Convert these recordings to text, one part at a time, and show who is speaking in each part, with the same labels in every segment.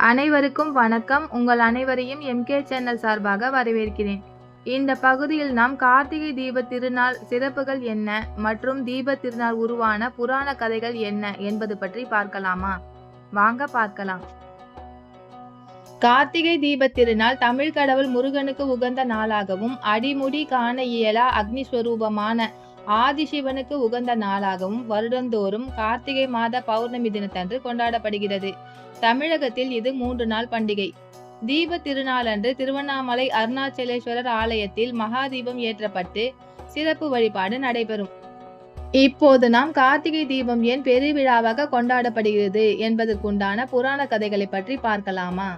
Speaker 1: அனைவருக்கும் வணக்கம். உங்கள் அனைவரையும் எம்கே சேனல் சார்பாக வரவேற்கிறேன். இந்த பகுதியில் நாம் கார்த்திகை தீப திருநாள் சிறப்புகள் என்ன? மற்றும் தீப திருநாள் உருவான புராண கதைகள் என்ன? என்பது பற்றி பார்க்கலாமா? வாங்க பார்க்கலாம். கார்த்திகை தீப திருநாள் தமிழ் கடவுள் முருகனுக்கு உகந்த நாளாகவும் அடிமுடி காண இயலா அக்னிஸ்வரூபமான ஆதிசிவனுக்கு உகந்த நாளாகவும் வருடந்தோறும் கார்த்திகை மாத பௌர்ணமி தினத்தன்று கொண்டாடப்படுகிறது. தமிழகத்தில் இது மூன்று நாள் பண்டிகை. தீப திருநாளன்று திருவண்ணாமலை அருணாச்சலேஸ்வரர் ஆலயத்தில் மகாதீபம் ஏற்றப்பட்டு சிறப்பு வழிபாடு நடைபெறும். இப்போது நாம் கார்த்திகை தீபம் ஏன் பெருவிழாவாக கொண்டாடப்படுகிறது என்பதற்குண்டான புராண கதைகளை பற்றி பார்க்கலாமா?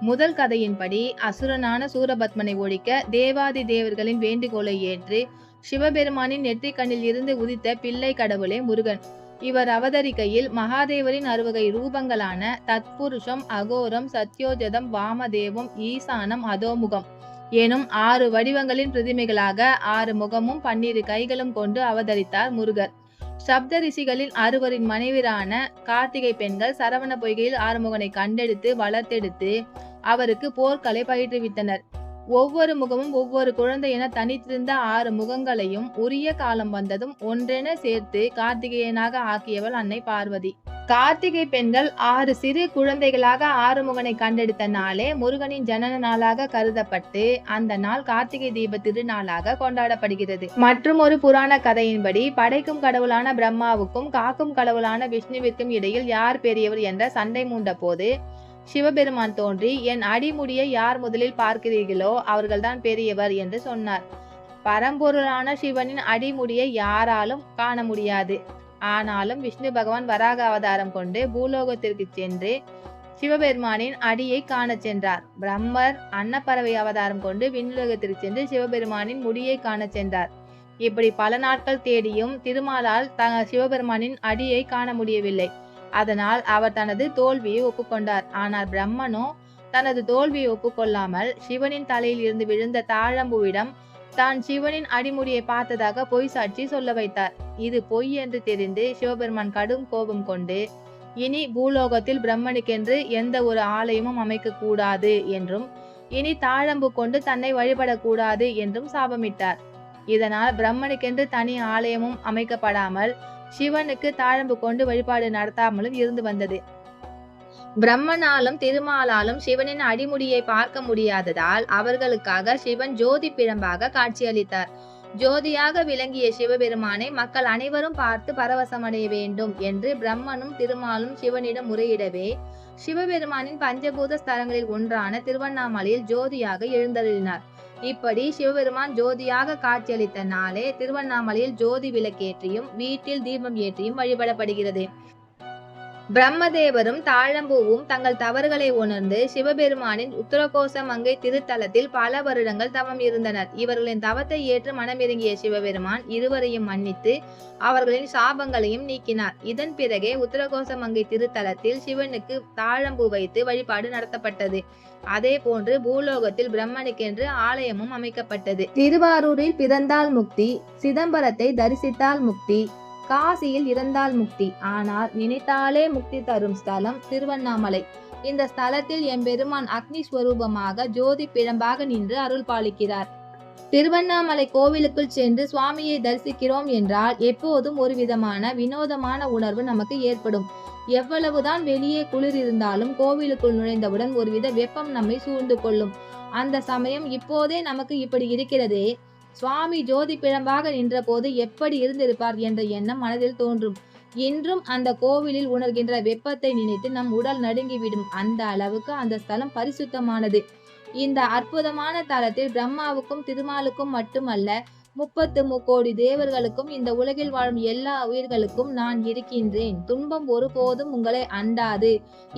Speaker 1: முதல் கதையின்படி அசுரனான சூரபத்மனை ஒழிக்க தேவாதி தேவர்களின் வேண்டுகோளை ஏற்று சிவபெருமானின் நெற்றிக்கண்ணில் இருந்து உதித்த பிள்ளை கடவுளே முருகன். இவர் அவதரிக்கையில் மகாதேவரின் அறுவகை ரூபங்களான தத்புருஷம் அகோரம் சத்யோஜதம் வாமதேவம் ஈசானம் அதோமுகம். எனும் ஆறு வடிவங்களின் பிரதிமைகளாக ஆறு முகமும் பன்னிரு கைகளும் கொண்டு அவதரித்தார் முருகர். சப்த ரிஷிகளில் அறுவரின் மனைவிரான கார்த்திகை பெண்கள் சரவண பொய்கையில் ஆறுமுகனை கண்டெடுத்து வளர்த்தெடுத்து அவருக்கு போர்க்களை பயிற்றுவித்தனர். ஒவ்வொரு முகமும் ஒவ்வொரு குழந்தை என தனித்திருந்த ஆறு முகங்களையும் உரிய காலம் வந்ததும் ஒன்றென சேர்த்து கார்த்திகேயனாக ஆக்கியவள் அன்னை பார்வதி. கார்த்திகை பெண்கள் ஆறு சிறு குழந்தைகளாக ஆறுமுகனை கண்டெடுத்த நாளே முருகனின் ஜனன நாளாக கருதப்பட்டு அந்த நாள் கார்த்திகை தீப திருநாளாக கொண்டாடப்படுகிறது. மற்றும் ஒரு புராண கதையின்படி படைக்கும் கடவுளான பிரம்மாவுக்கும் காக்கும் கடவுளான விஷ்ணுவிற்கும் இடையில் யார் பெரியவர் என்ற சண்டை மூண்ட போது சிவபெருமான் தோன்றி என் அடிமுடியை யார் முதலில் பார்க்கிறீர்களோ அவர்கள்தான் பெரியவர் என்று சொன்னார். பரம்பொருளான சிவனின் அடிமுடியை யாராலும் காண முடியாது. ஆனாலும் விஷ்ணு பகவான் வராக அவதாரம் கொண்டு பூலோகத்திற்கு சென்று சிவபெருமானின் அடியை காண சென்றார். பிரம்மர் அன்னப்பறவை அவதாரம் கொண்டு விண்ணுலகத்திற்கு சென்று சிவபெருமானின் முடியை காண சென்றார். இப்படி பல நாட்கள் தேடியும் திருமாலால் த சிவபெருமானின் அடியை காண முடியவில்லை. அதனால் அவர் தனது தோல்வியை ஒப்புக்கொண்டார். ஆனால் பிரம்மனோ தனது தோல்வியை ஒப்புக்கொள்ளாமல் சிவனின் தலையில் இருந்து விழுந்த தாழம்புவிடம் தான் சிவனின் அடிமுடியை பார்த்ததாக பொய் சாட்சி சொல்ல வைத்தார். இது பொய் என்று தெரிந்து சிவபெருமான் கடும் கோபம் கொண்டு இனி பூலோகத்தில் பிரம்மனுக்கென்று எந்த ஒரு ஆலயமும் அமைக்க கூடாது என்றும் இனி தாழம்பு கொண்டு தன்னை வழிபடக்கூடாது என்றும் சாபமிட்டார். இதனால் பிரம்மனுக்கென்று தனி ஆலயமும் அமைக்கப்படாமல் சிவனுக்கு தாழம்பு கொண்டு வழிபாடு நடத்தாமலும் இருந்து வந்தது. பிரம்மனாலும் திருமாலாலும் சிவனின் அடிமுடியை பார்க்க முடியாததால் அவர்களுக்காக சிவன் ஜோதி பிழம்பாக காட்சியளித்தார். ஜோதியாக விளங்கிய சிவபெருமானை மக்கள் அனைவரும் பார்த்து பரவசமடைய வேண்டும் என்று பிரம்மனும் திருமாலும் சிவனிடம் முறையிடவே சிவபெருமானின் பஞ்சபூத ஸ்தலங்களில் ஒன்றான திருவண்ணாமலையில் ஜோதியாக எழுந்தருளினார். இப்படி சிவபெருமான் ஜோதியாக காட்சியளித்த நாளே திருவண்ணாமலையில் ஜோதி விளக்கேற்றியும் வீட்டில் தீபம் ஏற்றியும் வழிபடப்படுகிறது. பிரம்மதேவரும் தாழம்பூவும் தங்கள் தவறுகளை உணர்ந்து சிவபெருமானின் உத்தரகோச மங்கை திருத்தலத்தில் பல வருடங்கள் தவம் இருந்தனர். இவர்களின் தவத்தை ஏற்று மனமிறங்கிய சிவபெருமான் இருவரையும் மன்னித்து அவர்களின் சாபங்களையும் நீக்கினார். இதன் பிறகே உத்தரகோச மங்கை திருத்தலத்தில் சிவனுக்கு தாழம்பூ வைத்து வழிபாடு நடத்தப்பட்டது. அதே போன்று பூலோகத்தில் பிரம்மனுக்கென்று ஆலயமும் அமைக்கப்பட்டது. திருவாரூரில் பிறந்தால் முக்தி சிதம்பரத்தை தரிசித்தால் முக்தி காசியில் இறந்தால் முக்தி. ஆனால் நினைத்தாலே முக்தி தரும் ஸ்தலம் திருவண்ணாமலை. இந்த ஸ்தலத்தில் எம்பெருமான் அக்னி ஸ்வரூபமாக ஜோதி பிழம்பாக நின்று அருள் பாலிக்கிறார். திருவண்ணாமலை கோவிலுக்குள் சென்று சுவாமியை தரிசிக்கிறோம் என்றால் எப்போதும் ஒரு விதமான வினோதமான உணர்வு நமக்கு ஏற்படும். எவ்வளவுதான் வெளியே குளிர் இருந்தாலும் கோவிலுக்குள் நுழைந்தவுடன் ஒருவித வெப்பம் நம்மை சூழ்ந்து கொள்ளும். அந்த சமயம் இப்போதே நமக்கு இப்படி இருக்கிறதே. சுவாமி ஜோதி பிழம்பாக நின்றபோது எப்படி இருந்திருப்பார் என்ற எண்ணம் மனதில் தோன்றும். இன்றும் அந்த கோவிலில் உணர்கின்ற வெப்பத்தை நினைத்து நம் உடல் நடுங்கிவிடும். அந்த அளவுக்கு அந்த ஸ்தலம் பரிசுத்தமானது. இந்த அற்புதமான தலத்தில் பிரம்மாவுக்கும் திருமாலுக்கும் மட்டுமல்ல முப்பத்து முக்கோடி தேவர்களுக்கும் இந்த உலகில் வாழும் எல்லா உயிர்களுக்கும் நான் இருக்கின்றேன். துன்பம் ஒருபோதும் உங்களை அண்டாது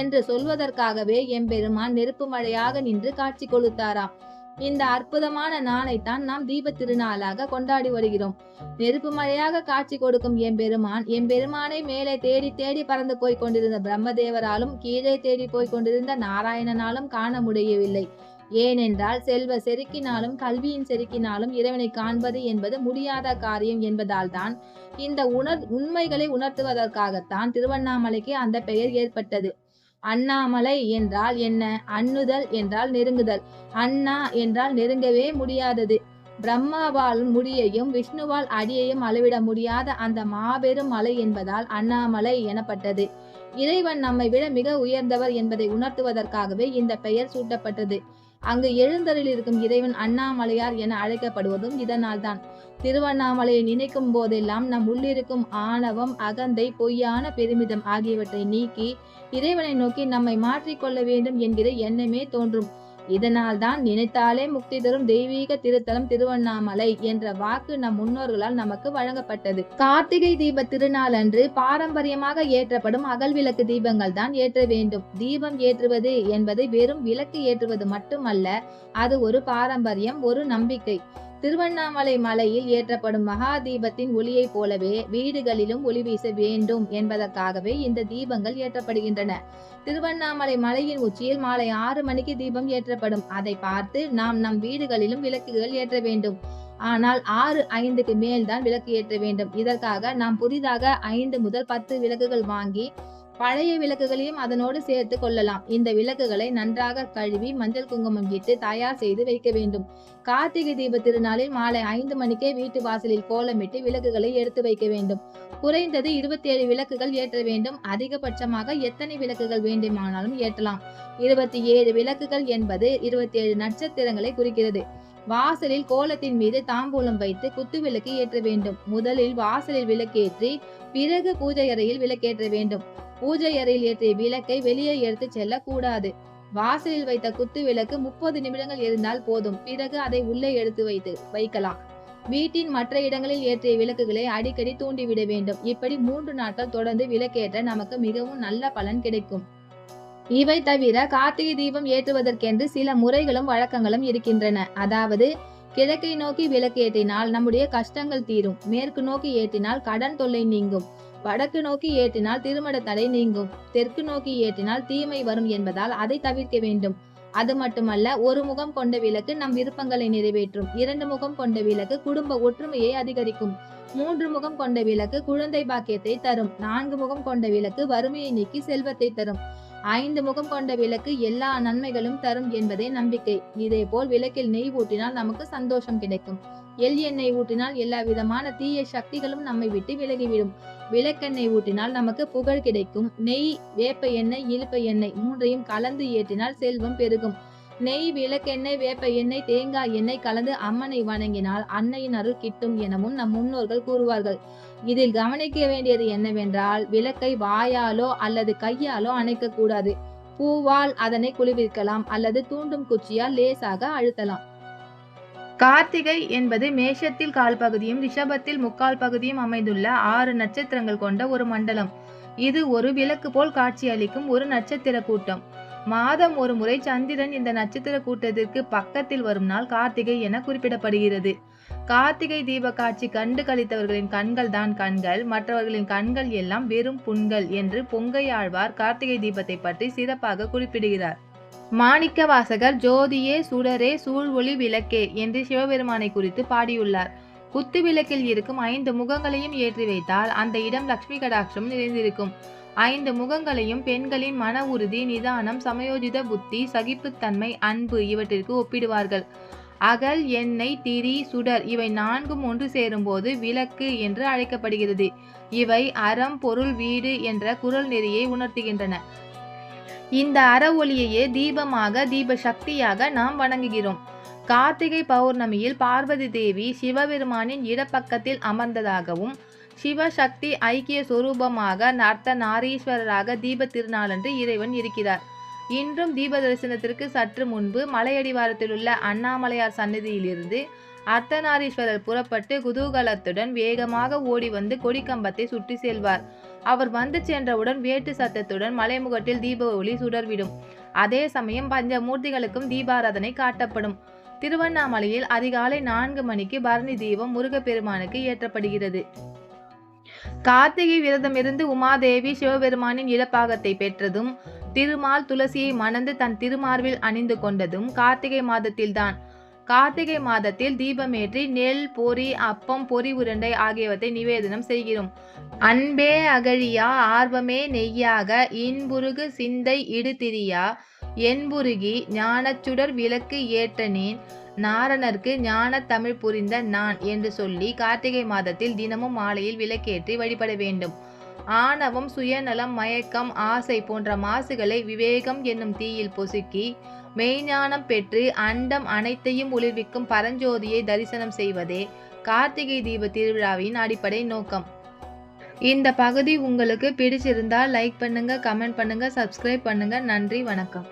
Speaker 1: என்று சொல்வதற்காகவே எம்பெருமான் நெருப்பு மழையாக நின்று காட்சி கொடுத்தாராம் இந்த அற்புதமான நாளைத்தான் நாம் தீப திருநாளாக கொண்டாடி வருகிறோம். நெருப்பு மழையாக காட்சி கொடுக்கும் எம்பெருமான் எம்பெருமானை மேலே தேடி தேடி பறந்து போய் கொண்டிருந்த பிரம்மதேவராலும் கீழே தேடி போய் கொண்டிருந்த நாராயணனாலும் காண முடியவில்லை. ஏனென்றால் செல்வ செருக்கினாலும் கல்வியின் செருக்கினாலும் இறைவனை காண்பது என்பது முடியாத காரியம் என்பதால் தான் இந்த உணர் உண்மைகளை உணர்த்துவதற்காகத்தான் திருவண்ணாமலைக்கு அந்த பெயர் ஏற்பட்டது. அண்ணாமலை என்றால் என்ன? அண்ணுதல் என்றால் நெருங்குதல். அண்ணா என்றால் நெருங்கவே முடியாதது. பிரம்மாவால் முடியையும் விஷ்ணுவால் அடியையும் அளவிட முடியாத அந்த மாபெரும் மலை என்பதால் அண்ணாமலை எனப்பட்டது. இறைவன் நம்மை விட மிக உயர்ந்தவர் என்பதை உணர்த்துவதற்காகவே இந்த பெயர் சூட்டப்பட்டது. அங்கு எழுந்தரில் இருக்கும் இறைவன் அண்ணாமலையார் என அழைக்கப்படுவதும் இதனால்தான். திருவண்ணாமலையை நினைக்கும் போதெல்லாம் நம் உள்ளிருக்கும் ஆணவம் அகந்தை பொய்யான பெருமிதம் ஆகியவற்றை நீக்கி இறைவனை நோக்கி நம்மை மாற்றிக்கொள்ள வேண்டும் என்கிற எண்ணமே தோன்றும். இதனால் தான் நினைத்தாலே முக்தி தரும் தெய்வீக திருத்தலம் திருவண்ணாமலை என்ற வாக்கு நம் முன்னோர்களால் நமக்கு வழங்கப்பட்டது. கார்த்திகை தீப திருநாள் அன்று பாரம்பரியமாக ஏற்றப்படும் அகல் விளக்கு தீபங்கள் தான் ஏற்ற வேண்டும். தீபம் ஏற்றுவது என்பது வெறும் விளக்கு ஏற்றுவது மட்டுமல்ல அது ஒரு பாரம்பரியம் ஒரு நம்பிக்கை. திருவண்ணாமலை மலையில் ஏற்றப்படும் மகா தீபத்தின் ஒளியைப் போலவே வீடுகளிலும் ஒளி வீச வேண்டும் என்பதற்காகவே இந்த தீபங்கள் ஏற்றப்படுகின்றன. திருவண்ணாமலை மலையின் உச்சியில் மாலை ஆறு மணிக்கு தீபம் ஏற்றப்படும். அதை பார்த்து நாம் நம் வீடுகளிலும் விளக்குகள் ஏற்ற வேண்டும். ஆனால் ஆறு ஐந்துக்கு மேல்தான் விளக்கு ஏற்ற வேண்டும். இதற்காக நாம் புதிதாக ஐந்து முதல் பத்து விளக்குகள் வாங்கி பழைய விளக்குகளையும் அதனோடு சேர்த்து கொள்ளலாம். இந்த விளக்குகளை நன்றாக கழுவி மஞ்சள் குங்குமம் இட்டு தயார் செய்து வைக்க வேண்டும். கார்த்திகை தீப திருநாளில் மாலை ஐந்து மணிக்கே வீட்டு வாசலில் கோலமிட்டு விளக்குகளை எடுத்து வைக்க வேண்டும். குறைந்தது இருபத்தி ஏழு விளக்குகள் ஏற்ற வேண்டும். அதிகபட்சமாக எத்தனை விளக்குகள் வேண்டுமானாலும் ஏற்றலாம். இருபத்தி ஏழு விளக்குகள் என்பது இருபத்தி ஏழு நட்சத்திரங்களை குறிக்கிறது. வாசலில் கோலத்தின் மீது தாம்பூலம் வைத்து குத்து விளக்கு ஏற்ற வேண்டும். முதலில் வாசலில் விளக்கேற்றி பிறகு பூஜை அறையில் விளக்கேற்ற வேண்டும். பூஜை அறையில் ஏற்றிய விளக்கை வெளியே எடுத்து செல்ல கூடாது வாசலில் வைத்த குத்து விளக்கு முப்பது நிமிடங்கள் இருந்தால் போதும். பிறகு அதை உள்ளே எடுத்து வைத்து வைக்கலாம். வீட்டின் மற்ற இடங்களில் ஏற்றிய விளக்குகளை அடிக்கடி தூண்டிவிட வேண்டும். இப்படி மூன்று நாட்கள் தொடர்ந்து விளக்கேற்ற நமக்கு மிகவும் நல்ல பலன் கிடைக்கும். இவை தவிர கார்த்திகை தீபம் ஏற்றுவதற்கென்று சில முறைகளும் வழக்கங்களும் இருக்கின்றன. அதாவது கிழக்கை நோக்கி விளக்கு ஏற்றினால் நம்முடைய கஷ்டங்கள் தீரும். மேற்கு நோக்கி ஏற்றினால் கடன் தொல்லை நீங்கும். வடக்கு நோக்கி ஏற்றினால் திருமண தடை நீங்கும். தெற்கு நோக்கி ஏற்றினால் தீமை வரும் என்பதால் அதை தவிர்க்க வேண்டும். அது மட்டுமல்ல ஒரு முகம் கொண்ட விளக்கு நம் விருப்பங்களை நிறைவேற்றும். இரண்டு முகம் கொண்ட விளக்கு குடும்ப ஒற்றுமையை அதிகரிக்கும். மூன்று முகம் கொண்ட விளக்கு குழந்தை பாக்கியத்தை தரும். நான்கு முகம் கொண்ட விளக்கு வறுமையை நீக்கி செல்வத்தை தரும். ஐந்து முகம் கொண்ட விளக்கு எல்லா நன்மைகளும் தரும் என்பதே நம்பிக்கை. இதேபோல் விளக்கில் நெய் ஊட்டினால் நமக்கு சந்தோஷம் கிடைக்கும். எள் எண்ணெய் ஊட்டினால் எல்லா விதமான தீய சக்திகளும் நம்மை விட்டு விலகிவிடும். விளக்கெண்ணெய் ஊட்டினால் நமக்கு புகழ் கிடைக்கும். நெய் வேப்ப எண்ணெய் இழுப்ப எண்ணெய் மூன்றையும் கலந்து ஏற்றினால் செல்வம் பெருகும். நெய் விளக்கெண்ணெய் வேப்ப எண்ணெய் தேங்காய் எண்ணெய் கலந்து அம்மனை வணங்கினால் அன்னையின் அருள் கிட்டும் எனவும் நம் முன்னோர்கள் கூறுவார்கள். இதில் கவனிக்க வேண்டியது என்னவென்றால் விளக்கை வாயாலோ அல்லது கையாலோ அணைக்க கூடாது பூவால் அதனை குளிர்விக்கலாம் அல்லது தூண்டும் குச்சியால் லேசாக அழுத்தலாம். கார்த்திகை என்பது மேஷத்தில் கால் பகுதியும் ரிஷபத்தில் முக்கால் பகுதியும் அமைந்துள்ள ஆறு நட்சத்திரங்கள் கொண்ட ஒரு மண்டலம். இது ஒரு விளக்கு போல் காட்சியளிக்கும் ஒரு நட்சத்திர கூட்டம். மாதம் ஒரு முறை சந்திரன் இந்த நட்சத்திர கூட்டத்திற்கு பக்கத்தில் வரும் நாள் கார்த்திகை என குறிப்பிடப்படுகிறது. கார்த்திகை தீப காட்சி கண்டு கழித்தவர்களின் கண்கள் தான் கண்கள் மற்றவர்களின் கண்கள் எல்லாம் வெறும் புண்கள் என்று பொங்கையாழ்வார் கார்த்திகை தீபத்தை பற்றி சிறப்பாக குறிப்பிடுகிறார். மாணிக்க வாசகர் ஜோதியே சுடரே சூழ்வொளி விளக்கே என்று சிவபெருமானை குறித்து பாடியுள்ளார். குத்து விளக்கில் இருக்கும் ஐந்து முகங்களையும் ஏற்றி வைத்தால் அந்த இடம் லக்ஷ்மி கடாட்சம் நிறைந்திருக்கும். ஐந்து முகங்களையும் பெண்களின் மன உறுதி நிதானம் சமயோஜித புத்தி சகிப்புத்தன்மை அன்பு இவற்றிற்கு ஒப்பிடுவார்கள். அகல் எண்ணெய் திரி சுடர் இவை நான்கும் ஒன்று சேரும்போது விளக்கு என்று அழைக்கப்படுகிறது. இவை அறம் பொருள் வீடு என்ற குரல் நெறியை உணர்த்துகின்றன. இந்த அற ஒளியையே தீபமாக தீப சக்தியாக நாம் வணங்குகிறோம். கார்த்திகை பௌர்ணமியில் பார்வதி தேவி சிவபெருமானின் இடப்பக்கத்தில் அமர்ந்ததாகவும் சிவசக்தி ஐக்கிய சுரூபமாக நர்த்த நாரீஸ்வரராக தீப திருநாளன்று இறைவன் இருக்கிறார். இன்றும் தீப தரிசனத்திற்கு சற்று முன்பு மலையடிவாரத்தில் உள்ள அண்ணாமலையார் சன்னதியிலிருந்து அர்த்தநாரீஸ்வரர் புறப்பட்டு குதூகலத்துடன் வேகமாக ஓடி வந்து கொடிக்கம்பத்தை சுற்றி செல்வார். அவர் வந்து சென்றவுடன் வேட்டு சத்தத்துடன் மலைமுகட்டில் தீப ஒளி சுடர்விடும். அதே சமயம் பஞ்சமூர்த்திகளுக்கும் தீபாராதனை காட்டப்படும். திருவண்ணாமலையில் அதிகாலை நான்கு மணிக்கு பரணி தீபம் முருகப்பெருமானுக்கு ஏற்றப்படுகிறது. கார்த்திகை விரதமிருந்து உமாதேவி சிவபெருமானின் இடப்பாகத்தை பெற்றதும் திருமால் துளசியை மணந்து தன் திருமார்பில் அணிந்து கொண்டதும் கார்த்திகை மாதத்தில்தான். கார்த்திகை மாதத்தில் தீபமேற்றி நெல் பொறி அப்பம் பொறி உருண்டை ஆகியவற்றை நிவேதனம் செய்கிறோம். அன்பே அகழியா ஆர்வமே நெய்யாக இன்புருகு சிந்தை இடுதிரியா என்புருகி ஞானச்சுடர் விளக்கு ஏற்றனேன் நாரணர்க்கு ஞான தமிழ் புரிந்த நான் என்று சொல்லி கார்த்திகை மாதத்தில் தினமும் மாலையில் விளக்கேற்றி வழிபட வேண்டும். ஆணவம் சுயநலம் மயக்கம் ஆசை போன்ற மாசுகளை விவேகம் என்னும் தீயில் பொசுக்கி மெய்ஞானம் பெற்று அண்டம் அனைத்தையும் ஒளிர்விக்கும் பரஞ்சோதியை தரிசனம் செய்வதே கார்த்திகை தீப திருவிழாவின் அடிப்படை நோக்கம். இந்த பகுதி உங்களுக்கு பிடிச்சிருந்தால் லைக் பண்ணுங்க கமெண்ட் பண்ணுங்க சப்ஸ்கிரைப் பண்ணுங்க. நன்றி வணக்கம்.